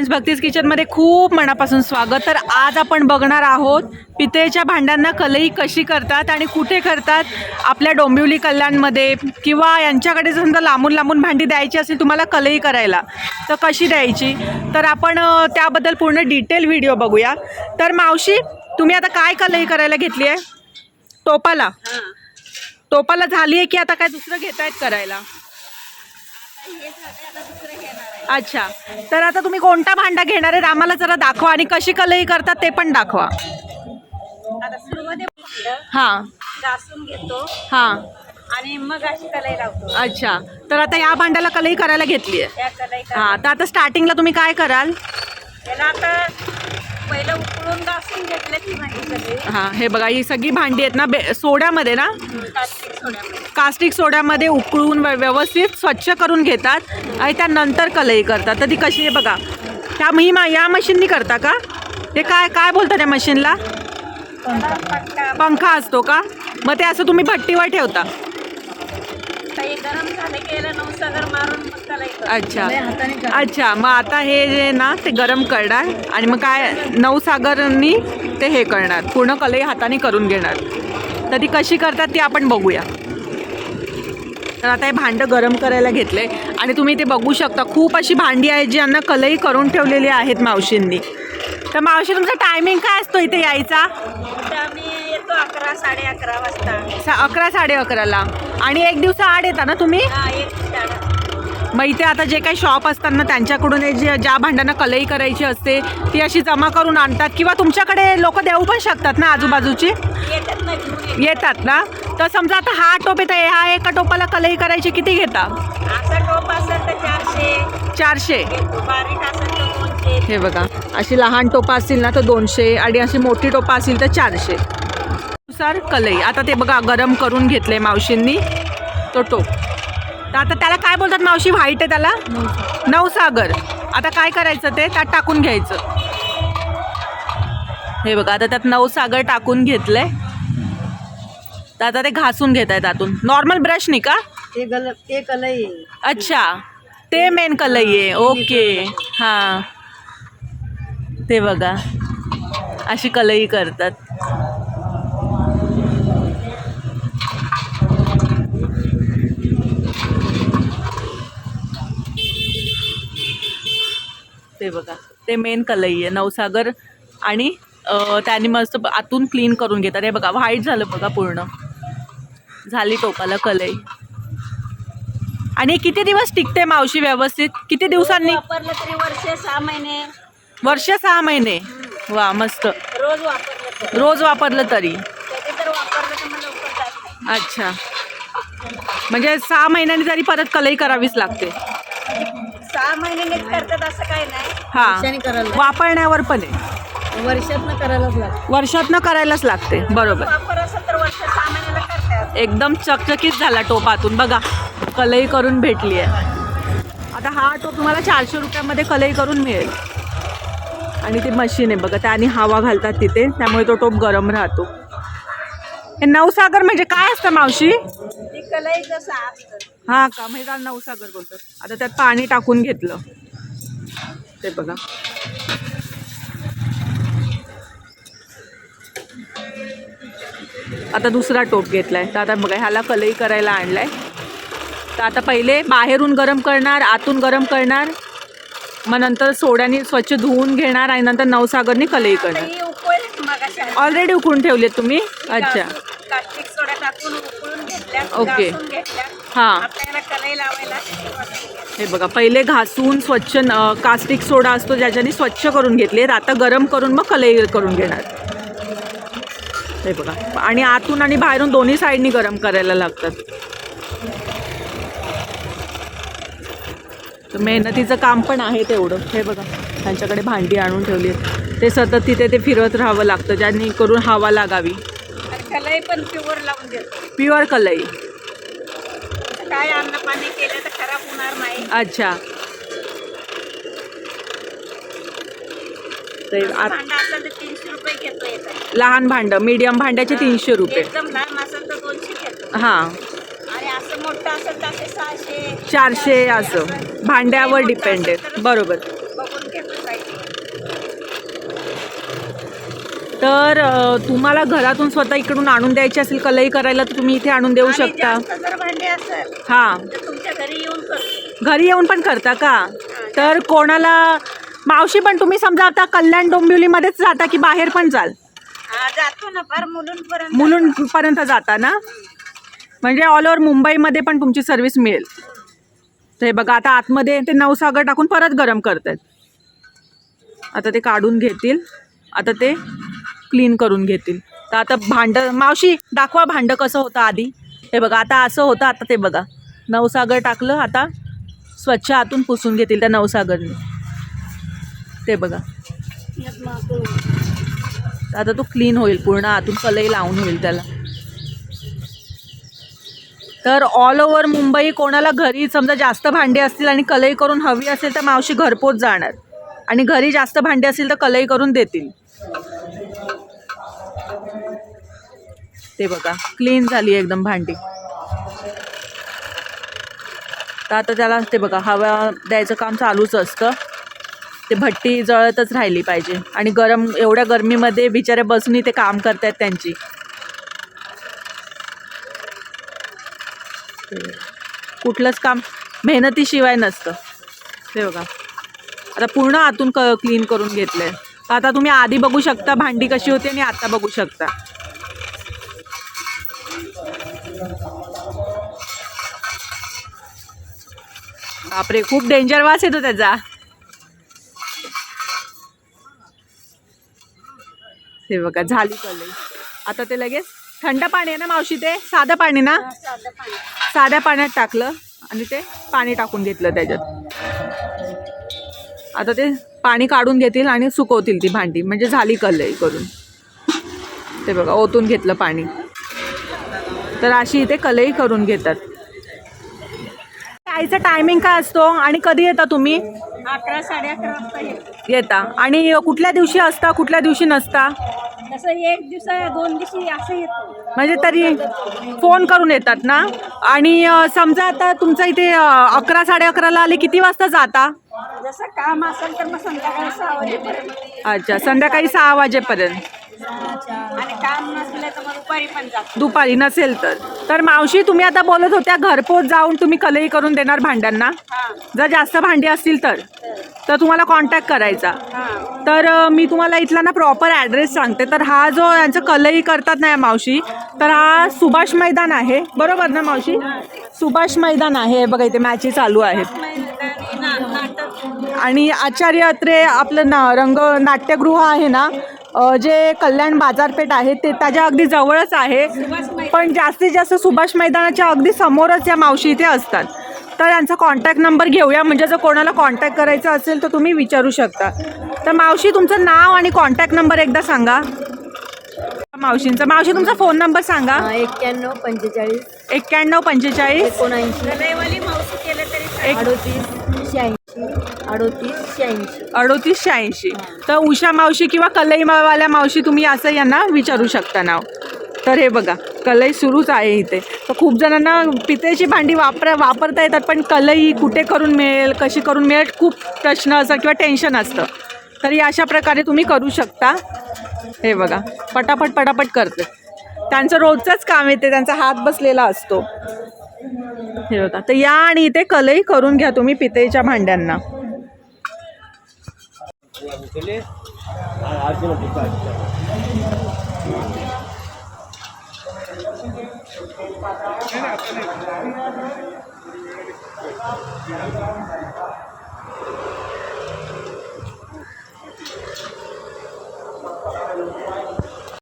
Friends भक्तीज किचनमध्ये खूप मनापासून स्वागत. तर आज आपण बघणार आहोत पितळेच्या भांड्यांना कलई कशी करतात आणि कुठे करतात? आपल्या डोंबिवली कल्याणमध्ये किंवा यांच्याकडे जर समजा लांबून लांबून भांडी द्यायची असेल तुम्हाला कलई करायला तर कशी द्यायची? तर आपण त्याबद्दल पूर्ण डिटेल व्हिडिओ बघूया. तर मावशी तुम्ही आता काय कलई करायला घेतली आहे? टोपाला. टोपाला झाली आहे की आता काय दुसरं घेत आहेत करायला अच्छा. तर आता तुम्ही कोणता भांडा घेणार आहेत? आम्हाला जरा दाखवा आणि कशी कलई करतात ते पण दाखवा. हां. घासून घेतो. हां. आणि मग अशी कलाई लावतो. अच्छा. तर आता या भांड्याला कलई करायला घेतली आहे. हां. तर आता स्टार्टिंगला तुम्ही काय कराल? त्याला आता पहिलं उकळून घासून घेतलं ती भांडी सगळी. हां हे बघा ही सगळी भांडी आहेत ना बे सोड्यामध्ये ना? सोड्यामध्ये. कास्टिक सोड्यामध्ये उकळून व्य- व्यवस्थित स्वच्छ करून घेतात आणि त्यानंतर कलई करतात. तर ती कशी आहे बघा ह्या मी मा या मशीननी करता का? ते काय काय बोलतात त्या मशीनला? पटका पंखा असतो का? मग ते असं तुम्ही भट्टीवर ठेवता. काही गरम झालं की याला नवसागर मारून मग कलाई करतो. अच्छा. अच्छा मग आता हे जे ना ते गरम करणार आणि मग काय नवसागरनी ते हे करणार. पूर्ण कलई हाताने करून घेणार. तर ती कशी करतात ती आपण बघूया. तर आता हे भांडं गरम करायला घेतलंय. आणि तुम्ही ते बघू शकता खूप अशी भांडी आहेत जी यांना कलई करून ठेवलेली आहेत मावशींनी. तर मावशी तुमचा टायमिंग काय असतो इथे यायचा? अकरा साडे अकरा वाजता. अकरा साडे अकराला. आणि एक दिवसा आड येता ना तुम्ही? हा मग इथे आता जे काही शॉप असतात ना त्यांच्याकडून जे ज्या भांड्यांना कलई करायची असते ती अशी जमा करून आणतात. किंवा तुमच्याकडे लोक देऊ पण शकतात ना आजूबाजूची? येतात ना तर समजा आता हा टोप येत ह्या एका टोपाला कलई करायची किती घेता? टोप असेल तर चारशे. चारशे. हे बघा अशी लहान टोपा असतील ना तर दोनशे. आणि अशी मोठी टोपा असतील तर चारशे. नुसार कलई. आता ते बघा गरम करून घेतले मावशींनी तो टोप. तर आता त्याला काय बोलतात मावशी? व्हाईट आहे त्याला? नवसागर. आता काय करायचं ते? त्यात टाकून घ्यायचं. हे बघा आता त्यात नवसागर टाकून घेतलंय. तर आता ते घासून घेत आहे त्यातून नॉर्मल ब्रशनी का? ते गल ते कलाई अच्छा. ते मेन कलई आहे. ओके हां. ते बघा. अशी कलई करतात. ते बघा. ते मेन कलई आहे नवसागर आणि त्याने मस्त आतून क्लीन करून घेतात. हे बघा व्हाईट झालं बघा पूर्ण. झाली टोपाला कलई. आणि किती दिवस टिकते मावशी व्यवस्थित? किती दिवसांनी? वापरलं तरी वर्ष सहा महिने. वर्ष सहा महिने? वा मस्त. रोज वापरलं तर. रोज वापरलं तरी. अच्छा. म्हणजे सहा महिन्यांनी तरी परत कलई करावीच लागते. सहा महिने करतात असं काही नाही. हा. वापरण्यावर पण आहे. वर्षातनं करायलाच लागतं. वर्षातनं करायलाच लागते. बरोबर. वापर असेल तर वर्ष सहा महिन्याला करतात. एकदम चकचकीत झाला टोपातून बघा कलई करून भेटली आहे. आता हा टोप तुम्हाला चारशे रुपयामध्ये कलई करून मिळेल. आणि ती मशीन आहे बघा त्याने हवा घालतात तिथे त्यामुळे तो टोप गरम राहतो. हे नवसागर म्हणजे काय असतं मावशी? हा का? म्हणजे त्याला नवसागर बोलतात आता त्यात पाणी टाकून घेतलं. ते बघा. आता दुसरा टोप घेतलाय. तर आता बघा ह्याला कलई करायला आणलाय. तर आता पहिले बाहेरून गरम करणार आतून गरम करणार. मग नंतर सोड्याने स्वच्छ धुवून घेणार आणि नंतर नवसागरनी कलई करणार. ऑलरेडी उकळून ठेवले तुम्ही? अच्छा. कास्टिक सोडा टाकून उकळून घेतल्या ओके. घासून घेतल्या हां आता याला कलाई लावायला सुरुवात केली. हे बघा पहिले घासून स्वच्छ न- कास्टिक सोडा असतो ज्याच्याने स्वच्छ करून घेतले आता गरम करून मग कलई करून घेणार हे बघा आणि आतून आणि बाहेरून दोन्ही साईडनी गरम करायला लागतात तर मेहनतीचं काम पण आहे तेवढं हे बघा त्यांच्याकडे भांडी आणून ठेवली आहेत. ते सतत तिथे ते फिरवत राहावं लागतं ज्यांनी करून हवा लागावी कलाई पण प्युअर लावून देतो. प्युअर कलई. काय अन्न पाणी केलं तर खराब होणार नाही. अच्छा. ते आत भांडा असेल तर तीनशे रुपये घेतो येतात. लहान भांडं मीडियम भांड्याचे तीनशे रुपये. एकदम लहान असेल तर दोनशे घेतो. हां. आणि असं मोठं असेल तर असे सहाशे चारशे असं. भांड्यावर डिपेंड आहे बरोबर बघून घेतो तर तुम्हाला घरातून स्वतः इकडून आणून द्यायची असेल कलई करायला तर तुम्ही इथे आणून देऊ शकता. हां. घरी येऊन करतो. पण करता का? तर कोणाला मावशी पण तुम्ही समजा आता कल्याण डोंबिवलीमध्येच जाता की बाहेर पण जाल? हा जातो ना फार मुलूंपर्यंत मुलुंडपर्यंत जाता. ना? म्हणजे ऑल ओव्हर मुंबईमध्ये पण तुमची सर्व्हिस मिळेल. तर हे बघा आता आतमध्ये ते नवसागर टाकून परत गरम करतात आता ते काढून घेतील. आता ते क्लीन करून घेतील. तर आता भांडं मावशी दाखवा भांडं कसं होतं आधी. हे बघा आता असं होतं आता ते बघा. नवसागर टाकलं आता स्वच्छ आतून पुसून घेतील त्या नवसागरने. ते बघा. आता तो क्लीन होईल पूर्ण आतून कलई लावून होईल त्याला. तर ऑल ओव्हर मुंबई कोणाला घरी समजा जास्त भांडी असतील आणि कलई करून हवी असेल तर मावशी घरपोच जाणार. आणि घरी जास्त भांडी असतील तर कलई करून देतील. ते बघा. क्लीन झाली एकदम भांडी. तर आता त्याला ते बघा हवा द्यायचं काम चालूच असतं. ते भट्टी जळतच राहिली पाहिजे. आणि गरम एवढ्या गरमीमध्ये बिचारे बसून ते काम करतायत त्यांची. कुठलंच काम मेहनतीशिवाय नसतं. ते बघा. आता पूर्ण आतून क क्लीन करून घेतलं आहे आता तुम्ही आधी बघू शकता भांडी कशी होती आणि आता बघू शकता. बापरे खूप डेंजर वास येतो त्याचा. हे बघा झाली कॉलेज आता ते लगेच थंड पाणी आहे ना मावशी ते? साधं पाणी ना? साध्या पाण्यात टाकलं आणि ते पाणी टाकून घेतलं त्याच्यात. आता ते पाणी काढून घेतील आणि सुकवतील ती भांडी. म्हणजे झाली कलई करून. ते बघा ओतून घेतलं पाणी. तर अशी इथे कलई करून घेतात. आईचा टायमिंग काय असतो आणि कधी येता तुम्ही? अकरा साडे अकरा वाजता येतो. येता. आणि कुठल्या दिवशी असता कुठल्या दिवशी नसता? तसं एक दिवसा दोन दिवशी असं येतो. म्हणजे तरी फोन करून येतात ना? आणि अ, समजा आता तुमचं इथे अ, अकरा साडे अकराला आले किती वाजता जाता? जसं काम असेल तर मग संध्याकाळी सहा वाजेपर्यंत. अच्छा संध्याकाळी सहा वाजेपर्यंत. आणि काम नसलं तर मग दुपारी पण जातो. दुपारी नसेल तर. तर मावशी तुम्ही आता बोलत होत्या घरपोच जाऊन तुम्ही कलई करून देणार भांड्यांना. हा. जर जास्त भांडी असतील तर. तर तुम्हाला कॉन्टॅक्ट करायचा. हा. तर अ, मी तुम्हाला इथला ना प्रॉपर ॲड्रेस सांगते. तर हा जो यांचं कलई करतात ना या मावशी तर हा सुभाष मैदान आहे. बरोबर ना मावशी? सुभाष मैदान आहे. हे बघा इथे मॅची चालू आहेत. आणि आचार्य अत्रे आपलं ना रंग नाट्यगृह आहे ना जे कल्याण बाजारपेठ आहे ते त्याच्या अगदी जवळच आहे. पण जास्तीत जास्त सुभाष मैदानाच्या अगदी समोरच या मावशी इथे असतात. तर यांचा कॉन्टॅक्ट नंबर घेऊया. म्हणजे जर कोणाला कॉन्टॅक्ट करायचा असेल तर तुम्ही विचारू शकता. तर मावशी तुमचं नाव आणि कॉन्टॅक्ट नंबर एकदा सांगा. मावशींचा. मावशी तुमचा फोन नंबर सांगा. एक्क्याण्णव पंचेचाळीस. एक्क्याण्णव पंचेचाळीस. एकोणऐंशी. रविवारी मावशी केलं तरी चालेल. एक अडोतीस. शहाऐंशी. अडोतीस शहाऐंशी. अडोतीस शहाऐंशी. तर उषा मावशी किंवा कलईवाल्या मावशी तुम्ही असं यांना विचारू शकता नाव. तर हे बघा कलई सुरूच आहे इथे. तर खूप जणांना पितेची भांडी वापर वापरता येतात पण कलई कुठे करून मिळेल कशी करून मिळेल खूप प्रश्न असतात किंवा टेन्शन असतं. तरी अशा प्रकारे तुम्ही करू शकता. हे बघा पटापट पटापट करते. त्यांचं रोजचंच काम येते त्यांचा हात बसलेला असतो. हे बघा तर या आणि इथे कलई करून घ्या तुम्ही पितेच्या भांड्यांना. அப்படின்னு சொல்லி நாங்கள் அர்ஜுனை புக்கு அடித்தோம்